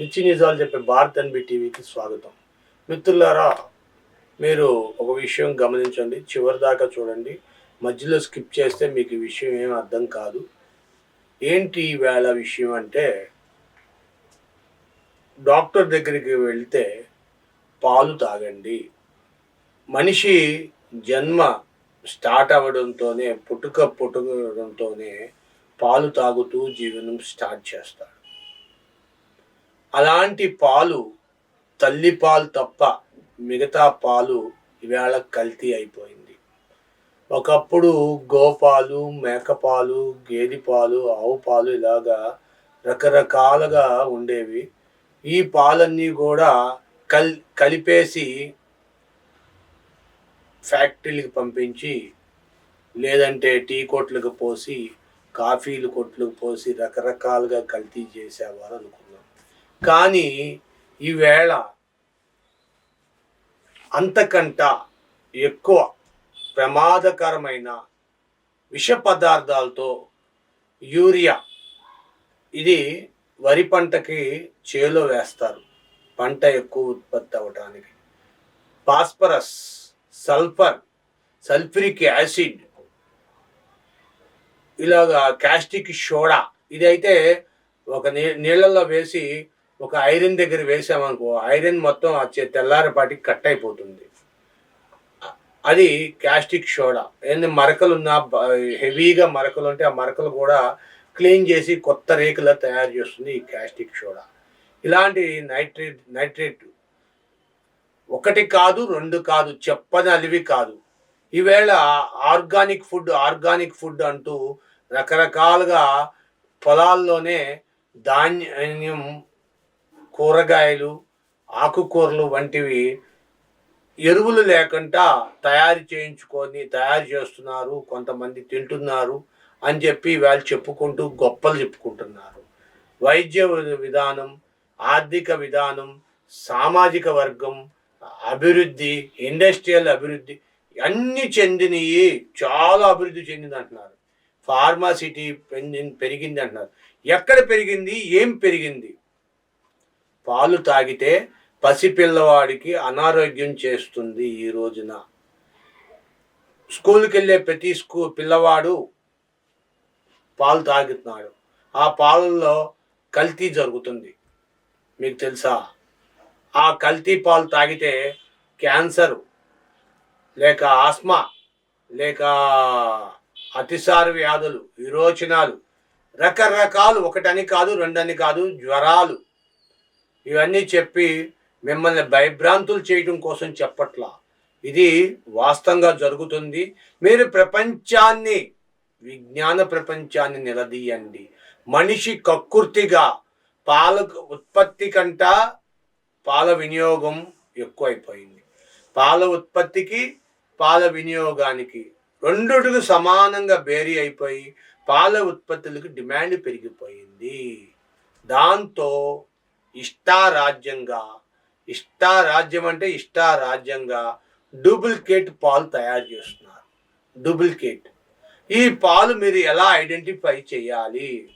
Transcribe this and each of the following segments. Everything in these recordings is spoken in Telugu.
నిత్య నిజాలు చెప్పే భారత్ ఎన్బి టీవీకి స్వాగతం. మిత్రులారా మీరు ఒక విషయం గమనించండి చివరి దాకా చూడండి. మధ్యలో స్కిప్ చేస్తే మీకు విషయం ఏం అర్థం కాదు. ఏంటి వేళ విషయం అంటే డాక్టర్ దగ్గరికి వెళ్తే పాలు తాగండి. మనిషి జన్మ స్టార్ట్ అవ్వడంతోనే పుట్టుక పుట్టుకడంతోనే పాలు తాగుతూ జీవనం స్టార్ట్ చేస్తాడు. అలాంటి పాలు తల్లి పాలు తప్ప మిగతా పాలు ఈవేళ కల్తీ అయిపోయింది. ఒకప్పుడు గోపాలు మేకపాలు గేదె పాలు ఆవు పాలు ఇలాగా రకరకాలుగా ఉండేవి. ఈ పాలన్నీ కూడా కల్ కలిపేసి ఫ్యాక్టరీలకు పంపించి లేదంటే టీ కొట్లకు పోసి కాఫీలు కొట్లకు పోసి రకరకాలుగా కల్తీ చేసేవారు అనుకున్నాం. కానీ ఈవేళ అంతకంట ఎక్కువ ప్రమాదకరమైన విష పదార్థాలతో యూరియా ఇది వరి పంటకి చేలో వేస్తారు. పంట ఎక్కువ ఉత్పత్తి అవ్వటానికి ఫాస్ఫరస్ సల్ఫర్ సల్ఫ్యూరిక్ యాసిడ్ ఇలాగా కాస్టిక్ సోడా ఇదైతే ఒక నీ నీళ్ళల్లో వేసి ఒక ఐరన్ దగ్గర వేసామనుకో ఐరన్ మొత్తం వచ్చే తెల్లారిపాటికి కట్ అయిపోతుంది. అది క్యాస్టిక్ సోడా. ఏంది మరకలున్న హెవీగా మరకలు ఉంటే ఆ మరకలు కూడా క్లీన్ చేసి కొత్త రేకులా తయారు చేస్తుంది ఈ క్యాస్టిక్ సోడా. ఇలాంటి నైట్రేట్ నైట్రేట్ ఒకటి కాదు రెండు కాదు చెప్పని అలివి కాదు. ఈవేళ ఆర్గానిక్ ఫుడ్ ఆర్గానిక్ ఫుడ్ అంటూ రకరకాలుగా పొలాల్లోనే ధాన్యం కూరగాయలు ఆకుకూరలు వంటివి ఎరువులు లేకుండా తయారు చేయించుకొని తయారు చేస్తున్నారు కొంతమంది తింటున్నారు అని చెప్పి వాళ్ళు చెప్పుకుంటూ గొప్పలు చెప్పుకుంటున్నారు. వైద్య విధానం ఆర్థిక విధానం సామాజిక వర్గం అభివృద్ధి ఇండస్ట్రియల్ అభివృద్ధి అన్నీ చెందినవి చాలా అభివృద్ధి చెందింది అంటున్నారు. ఫార్మాసిటీ పెరిగింది అంటున్నారు. ఎక్కడ పెరిగింది? ఏం పెరిగింది? పాలు తాగితే పసిపిల్లవాడికి అనారోగ్యం చేస్తుంది ఈ రోజున. స్కూల్కి వెళ్ళే ప్రతి స్కూ పిల్లవాడు పాలు తాగుతున్నాడు. ఆ పాలల్లో కల్తీ జరుగుతుంది. మీకు తెలుసా? ఆ కల్తీ పాలు తాగితే క్యాన్సర్ లేక ఆస్మా లేక అతిసార వ్యాధులు విరోచనాలు రకరకాలు ఒకటని కాదు రెండని కాదు జ్వరాలు ఇవన్నీ చెప్పి మిమ్మల్ని భయభ్రాంతులు చేయడం కోసం చెప్పట్లా. ఇది వాస్తవంగా జరుగుతుంది. మీరు ప్రపంచాన్ని విజ్ఞాన ప్రపంచాన్ని నిలదీయండి. మనిషి కక్కుర్తిగా పాల ఉత్పత్తి కంట పాల వినియోగం ఎక్కువైపోయింది. పాల ఉత్పత్తికి పాల వినియోగానికి రెండుటికి సమానంగా బేరీ అయిపోయి పాల ఉత్పత్తులకు డిమాండ్ పెరిగిపోయింది. దాంతో ఇష్టారాజ్యంగా ఇష్టారాజ్యం అంటే ఇష్టారాజ్యంగా డూప్లికేట్ పాలు తయారు చేస్తున్నారు. డూప్లికేట్. ఈ పాలు మీరు ఎలా ఐడెంటిఫై చేయాలి?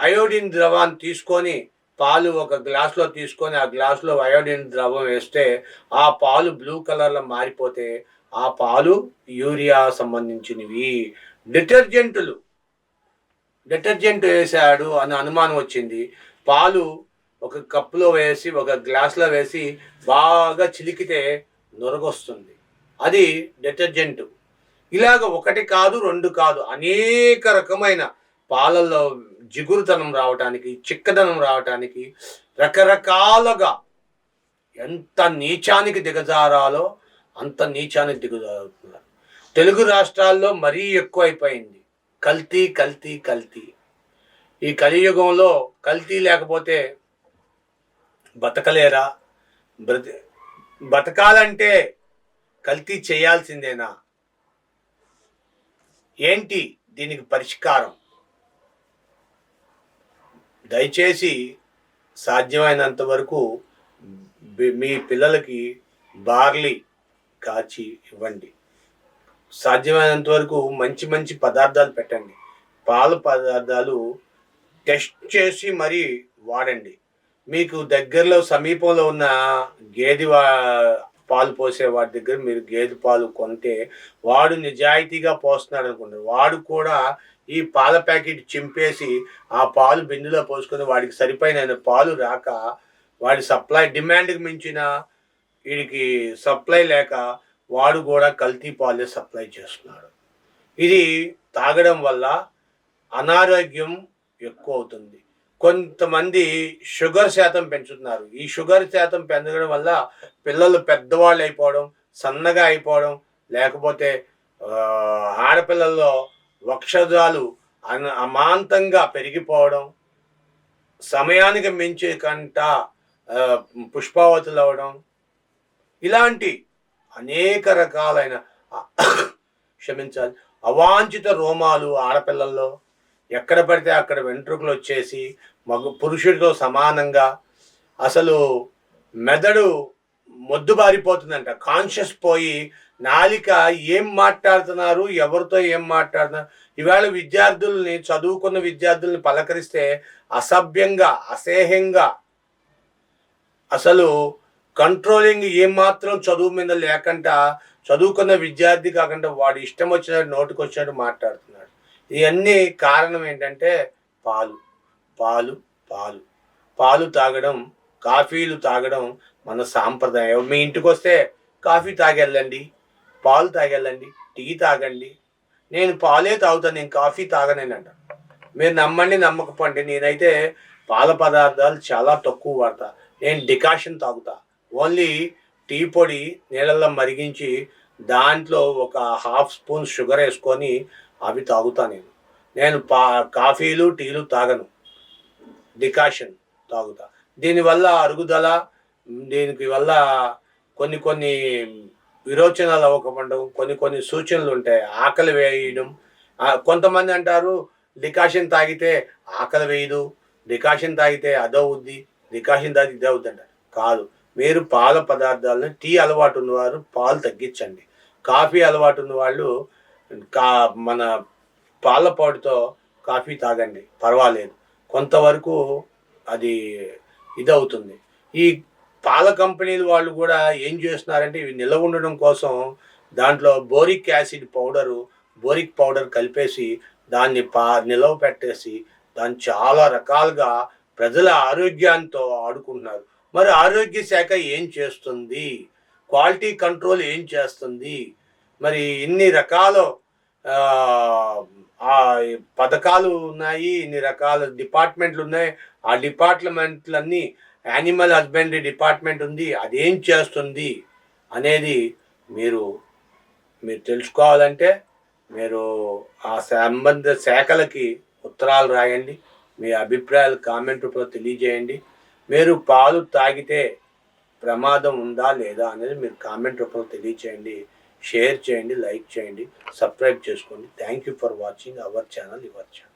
అయోడిన్ ద్రవాన్ని తీసుకొని పాలు ఒక గ్లాస్లో తీసుకొని ఆ గ్లాస్లో అయోడిన్ ద్రవం వేస్తే ఆ పాలు బ్లూ కలర్లో మారిపోతే ఆ పాలు యూరియా సంబంధించినవి. డిటర్జెంట్లు. డిటర్జెంట్ వేసాడు అని అనుమానం వచ్చింది. పాలు ఒక కప్పులో వేసి ఒక గ్లాస్లో వేసి బాగా చిలికితే నొరగొస్తుంది. అది డిటర్జెంట్. ఇలాగ ఒకటి కాదు రెండు కాదు అనేక రకమైన పాలల్లో జిగురుతనం రావటానికి చిక్కదనం రావటానికి రకరకాలుగా ఎంత నీచానికి దిగజారాలో అంత నీచానికి దిగజారుతున్నారు. తెలుగు రాష్ట్రాల్లో మరీ ఎక్కువైపోయింది. కల్తీ కల్తీ కల్తీ. ఈ కలియుగంలో కల్తీ లేకపోతే బతకలేరా? బ్రతి బతకాలంటే కల్తీ చేయాల్సిందేనా? ఏంటి దీనికి పరిష్కారం? దయచేసి సాధ్యమైనంత వరకు మీ పిల్లలకి బార్లీ కాచి ఇవ్వండి. సాధ్యమైనంత వరకు మంచి మంచి పదార్థాలు పెట్టండి. పాల పదార్థాలు టెస్ట్ చేసి మరీ వాడండి. మీకు దగ్గరలో సమీపంలో ఉన్న గేదె వా- పాలు పోసే వాడి దగ్గర మీరు గేదె పాలు కొంటే వాడు నిజాయితీగా పోస్తున్నాడు అనుకుంటారు. వాడు కూడా ఈ పాల ప్యాకెట్ చింపేసి ఆ పాలు బిందులో పోసుకొని వాడికి సరిపోయిన పాలు రాక వాడి సప్లై డిమాండ్కి మించిన వీడికి సప్లై లేక వాడు కూడా కల్తీ పాలే సప్లై చేస్తున్నాడు. ఇది తాగడం వల్ల అనారోగ్యం ఎక్కువ అవుతుంది. కొంతమంది షుగర్ శాతం పెంచుతున్నారు. ఈ షుగర్ శాతం పెంచడం వల్ల పిల్లలు పెద్దవాళ్ళు అయిపోవడం సన్నగా అయిపోవడం లేకపోతే ఆడపిల్లల్లో వక్షజాలు అన అమాంతంగా పెరిగిపోవడం సమయానికి మించి కంట పుష్పావతులు అవడం ఇలాంటి అనేక రకాలైన క్షమించాలి అవాంఛిత రోమాలు ఆడపిల్లల్లో ఎక్కడ పడితే అక్కడ వెంట్రుకలు వచ్చేసి మగ పురుషుడితో సమానంగా అసలు మెదడు మొద్దుబారిపోతుందంట కాన్షియస్ పోయి నాలిక ఏం మాట్లాడుతున్నారు ఎవరితో ఏం మాట్లాడుతున్నారు? ఈవేళ విద్యార్థుల్ని చదువుకున్న విద్యార్థుల్ని పలకరిస్తే అసభ్యంగా అసహ్యంగా అసలు కంట్రోలింగ్ ఏమాత్రం చదువు మీద లేకుండా చదువుకున్న విద్యార్థి కాకుండా వాడు ఇష్టం వచ్చినట్టు నోటికి వచ్చినట్టు ఇవన్నీ కారణం ఏంటంటే పాలు. పాలు పాలు. పాలు తాగడం కాఫీలు తాగడం మన సాంప్రదాయం. మీ ఇంటికి వస్తే కాఫీ తాగెళ్ళండి పాలు తాగెళ్ళండి టీ తాగండి. నేను పాలే తాగుతాను నేను కాఫీ తాగనేనంట. మీరు నమ్మండి నమ్మకపోండి. నేనైతే పాల పదార్థాలు చాలా తక్కువ వాడతా. నేను డికాషన్ తాగుతా. ఓన్లీ టీ పొడి నీళ్ళల్లో మరిగించి దాంట్లో ఒక హాఫ్ స్పూన్ షుగర్ వేసుకొని అవి తాగుతా నేను. నేను పా కాఫీలు టీలు తాగను. డికాషన్ తాగుతా. దీనివల్ల అరుగుదల దీనికి వల్ల కొన్ని కొన్ని విరోచనాలు అవ్వకపోవడం కొన్ని కొన్ని సూచనలు ఉంటాయి. ఆకలి వేయడం. కొంతమంది అంటారు డికాషన్ తాగితే ఆకలి వేయదు డికాషన్ తాగితే అదవుద్ది డికాషన్ తాగితే ఇది అవుద్ది అంటారు కాదు మీరు పాల పదార్థాలను టీ అలవాటు ఉన్నవారు పాలు తగ్గించండి. కాఫీ అలవాటు ఉన్న వాళ్ళు కా మన పాలపాటుతో కాఫీ తాగండి పర్వాలేదు. కొంతవరకు అది ఇదవుతుంది. ఈ పాల కంపెనీలు వాళ్ళు కూడా ఏం చేస్తున్నారంటే ఇవి నిల్వ ఉండడం కోసం దాంట్లో boric acid powder boric powder కలిపేసి దాన్ని పా నిలవ పెట్టేసి దాన్ని చాలా రకాలుగా ప్రజల ఆరోగ్యంతో ఆడుకుంటున్నారు. మరి ఆరోగ్య శాఖ ఏం చేస్తుంది? క్వాలిటీ కంట్రోల్ ఏం చేస్తుంది? మరి ఇన్ని రకాల పథకాలు ఉన్నాయి ఇన్ని రకాల డిపార్ట్మెంట్లు ఉన్నాయి. ఆ డిపార్ట్మెంట్లన్నీ యానిమల్ హస్బెండరీ డిపార్ట్మెంట్ ఉంది. అదేం చేస్తుంది అనేది మీరు మీరు తెలుసుకోవాలంటే మీరు ఆ సంబంధ శాఖలకి ఉత్తరాలు రాయండి. మీ అభిప్రాయాలు కామెంట్ రూపంలో తెలియజేయండి. మీరు పాలు తాగితే ప్రమాదం ఉందా లేదా అనేది మీరు కామెంట్ రూపంలో తెలియచేయండి షేర్ చేయండి లైక్ చేయండి సబ్స్క్రైబ్ చేసుకోండి. Thank you for watching our channel your channel